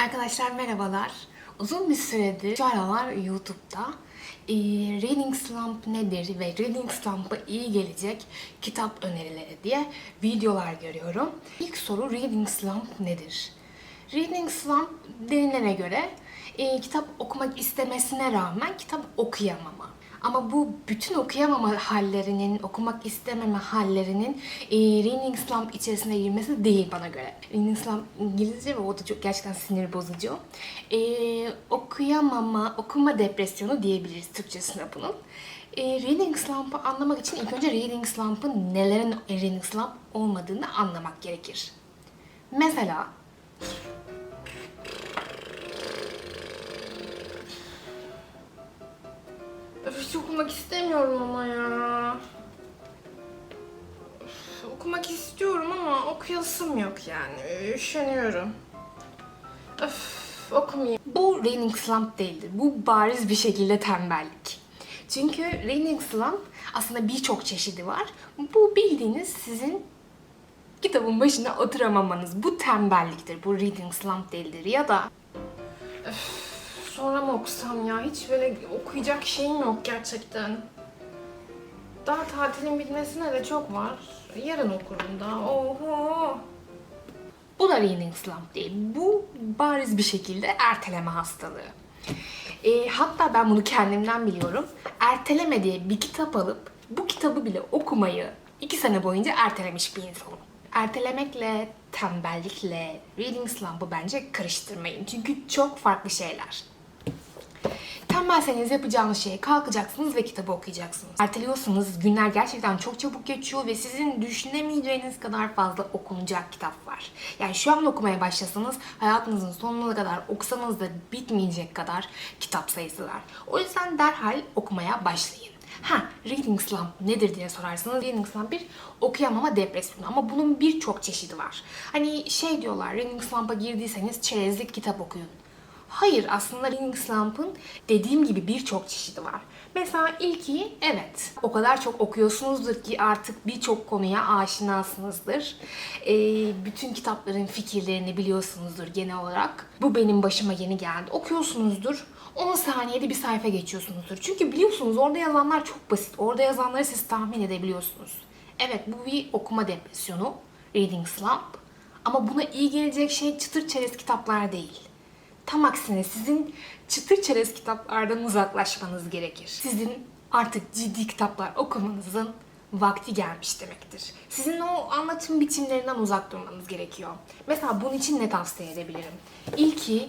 Arkadaşlar merhabalar. Uzun bir süredir şu aralar YouTube'da e, Reading Slump nedir ve Reading Slump'a iyi gelecek kitap önerileri diye videolar görüyorum. İlk soru Reading Slump nedir? Reading Slump denilene göre e, kitap okumak istemesine rağmen kitap okuyamama. Ama bu bütün okuyamama hallerinin, okumak istememe hallerinin e, reading slump içerisine girmesi değil bana göre. Reading slump İngilizce ve o da çok gerçekten sinir bozucu. E, okuyamama, okuma depresyonu diyebiliriz Türkçesine bunun. E, reading slump'ı anlamak için ilk önce reading slump'ın nelerin reading slump olmadığını anlamak gerekir. Mesela hiç okumak istemiyorum ama ya. Öf, okumak istiyorum ama okuyasım yok yani. Üşeniyorum. Öf, okumayayım. Bu reading slump değildir. Bu bariz bir şekilde tembellik. Çünkü reading slump aslında birçok çeşidi var. Bu bildiğiniz sizin kitabın başına oturamamanız. Bu tembelliktir. Bu reading slump değildir. Ya da Sonra mı okusam ya? Hiç böyle okuyacak şeyim yok gerçekten. Daha tatilin bitmesine de çok var. Yarın okurum da. Oho. Bu da reading slump değil. Bu bariz bir şekilde erteleme hastalığı. E, hatta ben bunu kendimden biliyorum. Erteleme diye bir kitap alıp bu kitabı bile okumayı iki sene boyunca ertelemiş bir insanım. Ertelemekle, tembellikle, reading slump'ı bence karıştırmayın. Çünkü çok farklı şeyler. Tembelseniz yapacağınız şeye kalkacaksınız ve kitabı okuyacaksınız. Erteliyorsanız günler gerçekten çok çabuk geçiyor ve sizin düşünemeyeceğiniz kadar fazla okunacak kitap var. Yani şu an okumaya başlasanız hayatınızın sonuna kadar okusanız da bitmeyecek kadar kitap sayısı var. O yüzden derhal okumaya başlayın. Ha, reading slump nedir diye sorarsanız reading slump bir okuyamama depresyonu ama bunun birçok çeşidi var. Hani şey diyorlar reading slump'a girdiyseniz çerezlik kitap okuyun. Hayır aslında reading slump'ın dediğim gibi birçok çeşidi var. Mesela ilki evet o kadar çok okuyorsunuzdur ki artık birçok konuya aşinasınızdır. Ee, bütün kitapların fikirlerini biliyorsunuzdur genel olarak. Bu benim başıma yeni geldi. Okuyorsunuzdur 10 saniyede bir sayfa geçiyorsunuzdur. Çünkü biliyorsunuz orada yazanlar çok basit. Orada yazanları siz tahmin edebiliyorsunuz. Evet bu bir okuma depresyonu. Reading slump. Ama buna iyi gelecek şey çıtır çerez kitaplar değil. Tam aksine sizin çıtır çerez kitaplardan uzaklaşmanız gerekir. Sizin artık ciddi kitaplar okumanızın vakti gelmiş demektir. Sizin o anlatım biçimlerinden uzak durmanız gerekiyor. Mesela bunun için ne tavsiye edebilirim? İlki,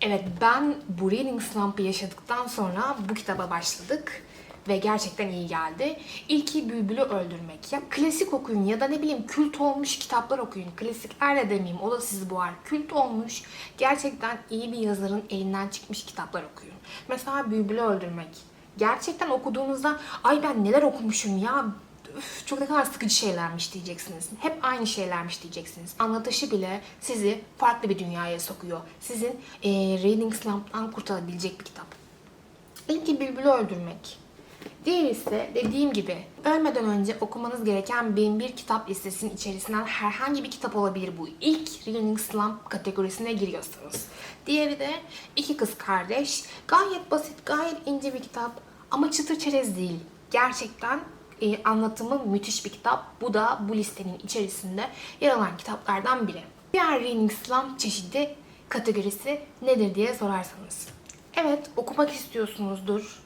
evet ben bu reading slump'ı yaşadıktan sonra bu kitaba başladık ve gerçekten iyi geldi. İlki Bülbül'ü öldürmek. Ya klasik okuyun ya da ne bileyim kült olmuş kitaplar okuyun. Klasikler de demeyeyim o da sizi boğar. Kült olmuş gerçekten iyi bir yazarın elinden çıkmış kitaplar okuyun. Mesela Bülbül'ü öldürmek. Gerçekten okuduğunuzda ay ben neler okumuşum ya Üf, çok ne kadar sıkıcı şeylermiş diyeceksiniz. Hep aynı şeylermiş diyeceksiniz. Anlatışı bile sizi farklı bir dünyaya sokuyor. Sizin e, reading slump'tan kurtarabilecek bir kitap. İlki Bülbül'ü öldürmek. Diğer ise dediğim gibi ölmeden önce okumanız gereken bin bir kitap listesinin içerisinden herhangi bir kitap olabilir bu. İlk Reading Slump kategorisine giriyorsunuz. Diğeri de iki kız kardeş. Gayet basit, gayet ince bir kitap ama çıtır çerez değil. Gerçekten e, anlatımı müthiş bir kitap. Bu da bu listenin içerisinde yer alan kitaplardan biri. Diğer Reading Slump çeşidi kategorisi nedir diye sorarsanız. Evet okumak istiyorsunuzdur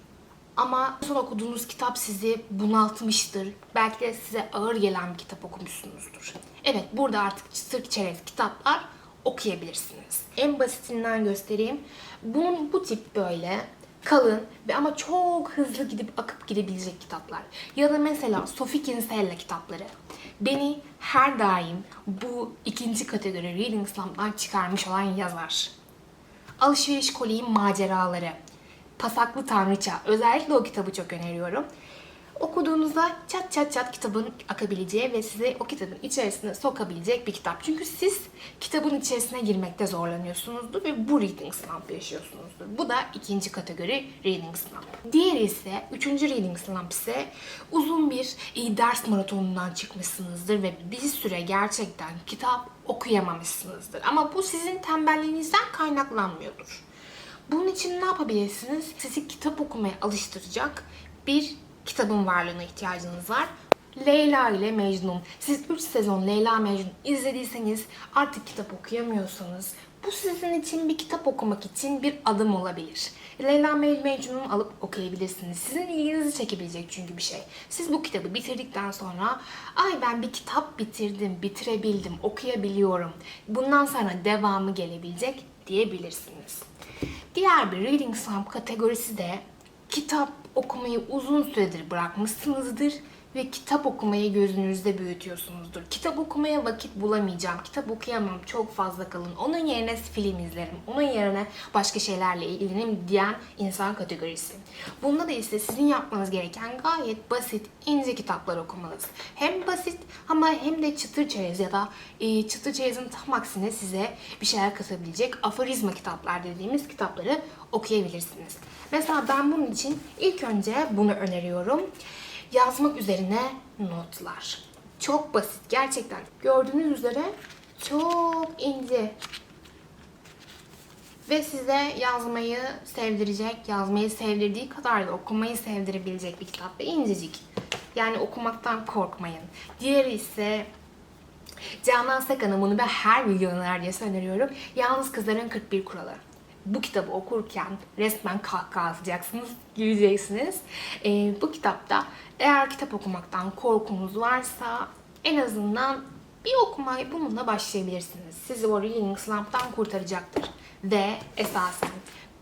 ama son okuduğunuz kitap sizi bunaltmıştır. Belki de size ağır gelen bir kitap okumuşsunuzdur. Evet burada artık çıtır çerez kitaplar okuyabilirsiniz. En basitinden göstereyim. Bunun bu tip böyle kalın ve ama çok hızlı gidip akıp gidebilecek kitaplar. Ya da mesela Sophie Kinsella kitapları. Beni her daim bu ikinci kategori Reading Slump'dan çıkarmış olan yazar. Alışveriş Koli'nin maceraları. Pasaklı Tanrıça. Özellikle o kitabı çok öneriyorum. okuduğunuzda çat çat çat kitabın akabileceği ve sizi o kitabın içerisine sokabilecek bir kitap. Çünkü siz kitabın içerisine girmekte zorlanıyorsunuzdur ve bu reading slump yaşıyorsunuzdur. Bu da ikinci kategori reading slump. Diğeri ise, üçüncü reading slump ise uzun bir ders maratonundan çıkmışsınızdır ve bir süre gerçekten kitap okuyamamışsınızdır. Ama bu sizin tembelliğinizden kaynaklanmıyordur. Bunun için ne yapabilirsiniz? Sizi kitap okumaya alıştıracak bir kitabın varlığına ihtiyacınız var. Leyla ile Mecnun. Siz 3 sezon Leyla Mecnun izlediyseniz artık kitap okuyamıyorsanız bu sizin için bir kitap okumak için bir adım olabilir. Leyla Mec- Mecnun'u alıp okuyabilirsiniz. Sizin ilginizi çekebilecek çünkü bir şey. Siz bu kitabı bitirdikten sonra ay ben bir kitap bitirdim, bitirebildim, okuyabiliyorum. Bundan sonra devamı gelebilecek diyebilirsiniz. Diğer bir reading slump kategorisi de kitap okumayı uzun süredir bırakmışsınızdır ve kitap okumayı gözünüzde büyütüyorsunuzdur. Kitap okumaya vakit bulamayacağım, kitap okuyamam, çok fazla kalın. Onun yerine film izlerim, onun yerine başka şeylerle ilgilenirim diyen insan kategorisi. Bunda da ise sizin yapmanız gereken gayet basit, ince kitaplar okumanız. Hem basit ama hem de çıtır çerez ya da e, çıtır çerezin tam aksine size bir şeyler katabilecek aforizma kitaplar dediğimiz kitapları okuyabilirsiniz. Mesela ben bunun için ilk önce bunu öneriyorum. Yazmak üzerine notlar. Çok basit gerçekten. Gördüğünüz üzere çok ince ve size yazmayı sevdirecek, yazmayı sevdirdiği kadar da okumayı sevdirebilecek bir kitap ve incecik. Yani okumaktan korkmayın. Diğeri ise Canan Sakan'ın bunu ben her videoda neredeyse öneriyorum. Yalnız Kızların 41 Kuralı. Bu kitabı okurken resmen kahkaha atacaksınız, güleceksiniz. Ee, bu kitapta eğer kitap okumaktan korkunuz varsa en azından bir okumaya bununla başlayabilirsiniz. Sizi o reading slump'tan kurtaracaktır. Ve esasen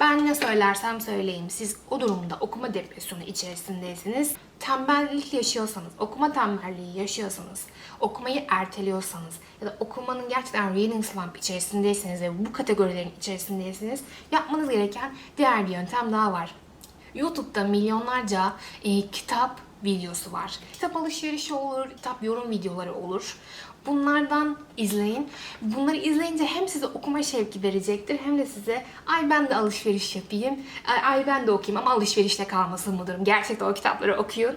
ben ne söylersem söyleyeyim siz o durumda okuma depresyonu içerisindeyseniz tembellik yaşıyorsanız, okuma tembelliği yaşıyorsanız, okumayı erteliyorsanız ya da okumanın gerçekten reading slump içerisindeyseniz ve bu kategorilerin içerisindeyseniz yapmanız gereken diğer bir yöntem daha var. YouTube'da milyonlarca e, kitap videosu var. Kitap alışverişi olur, kitap yorum videoları olur. Bunlardan izleyin. Bunları izleyince hem size okuma şevki verecektir hem de size ay ben de alışveriş yapayım, ay, ben de okuyayım ama alışverişte kalmasın bu durum. Gerçekten o kitapları okuyun.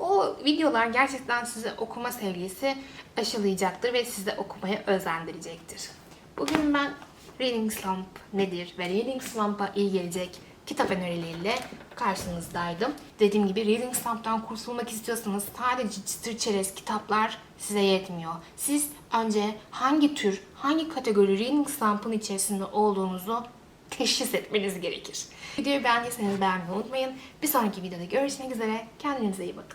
O videolar gerçekten size okuma sevgisi aşılayacaktır ve sizi okumaya özendirecektir. Bugün ben Reading Slump nedir ve Reading Slump'a iyi gelecek kitap önerileriyle karşınızdaydım. Dediğim gibi Reading Slump'tan kurtulmak istiyorsanız sadece çıtır çerez kitaplar size yetmiyor. Siz önce hangi tür, hangi kategori Reading Slump'ın içerisinde olduğunuzu teşhis etmeniz gerekir. Videoyu beğendiyseniz beğenmeyi unutmayın. Bir sonraki videoda görüşmek üzere. Kendinize iyi bakın.